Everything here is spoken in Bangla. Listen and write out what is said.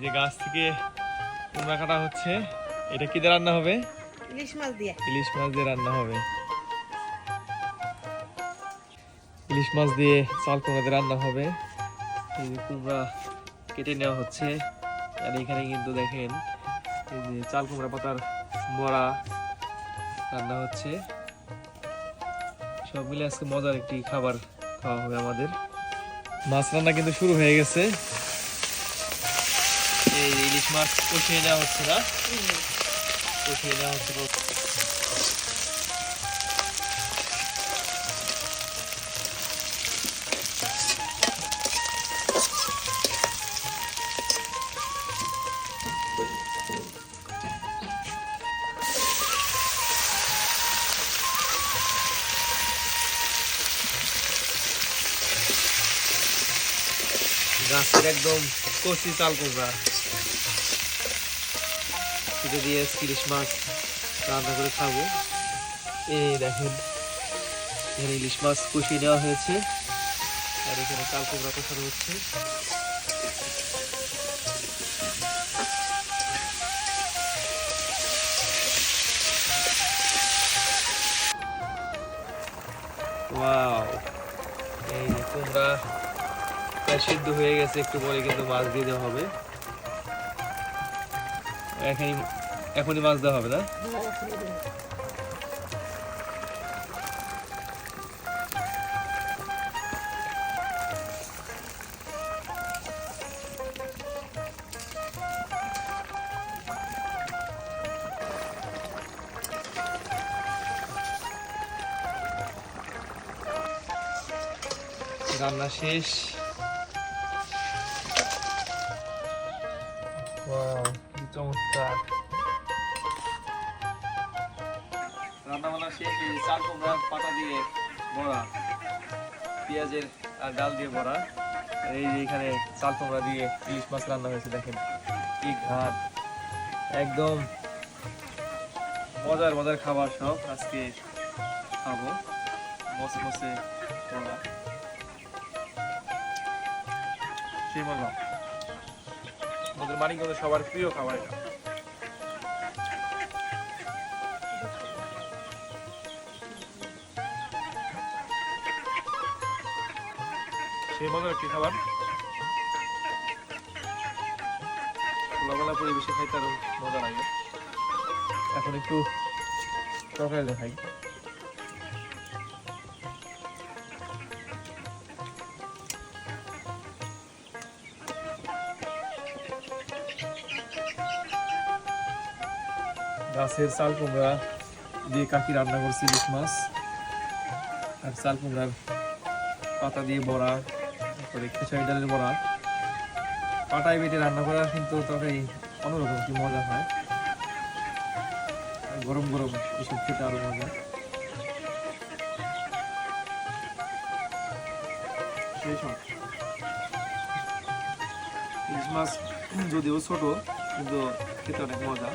যে গাছ থেকে কুমড়া কাটা হচ্ছে এটা কি দিয়ে রান্না হবে? ইলিশ মাছ দিয়ে। ইলিশ মাছ দিয়ে রান্না হবে। ইলিশ মাছ দিয়ে চাল কুমড়া দিয়ে রান্না হবে। এই যে কুমড়া কেটে নেওয়া হচ্ছে। আর এখানে কিন্তু দেখেন এই যে চাল কুমড়া পাতার বড়া রান্না হচ্ছে। সব মিলে আজকে মজার একটি খাবার খাওয়া হবে আমাদের। মাছ রান্না কিন্তু শুরু হয়ে গেছে। এই ইলিশ মাছ কষিয়ে নেওয়া হচ্ছে না? কষিয়ে নেওয়া হচ্ছে গাছের একদম কচি চাল কুমড়া এটা দিয়ে ইলিশ মাছ রান্না করে খাব। এই দেখেন, এখানে ইলিশ মাছ কষিয়ে নেওয়া হয়েছে। আর এখানে চাল কুমড়া কষানো হচ্ছে। ওয়াও, এই কুমড়া সিদ্ধ হয়ে গেছে, একটু পরে কিন্তু মাছ দিয়ে দেওয়া হবে। এখনই এখনই মাছ দেওয়া হবে না রান্না শেষ ওয়াও কি চমৎকার রান্না বান্না শেষ চাল পাতা দিয়ে পেঁয়াজের আর ডাল দিয়ে বড়া এই এখানে চাল, কুমড়া দিয়ে ইলিশ মাছ রান্না হয়েছে, দেখেন। কি ঘাট একদম মজার মজার খাবার সব আজকে খাব। মসে মসে বড়া মজা। আমাদের মানিকগঞ্জের সবার প্রিয় খাবার এটা সেই মজার একটি খাবার। খোলামেলা পরিবেশে খাইতে আরও মজা লাগে। এখন একটু তরকারি দেখাই। গাছের চাল কুমড়া দিয়ে কাকি রান্না করছি ইলিশ মাছ। আর চাল কুমড়ার পাতা দিয়ে বড়া, তারপরে খেসারি ডালের বড়া। পাটায় বেটে রান্না করা কিন্তু তবে অন্যরকম কি মজা হয়। গরম গরম এসব খেতে আরও মজা। ইলিশ মাছ যদিও ছোট, কিন্তু খেতে অনেক মজা।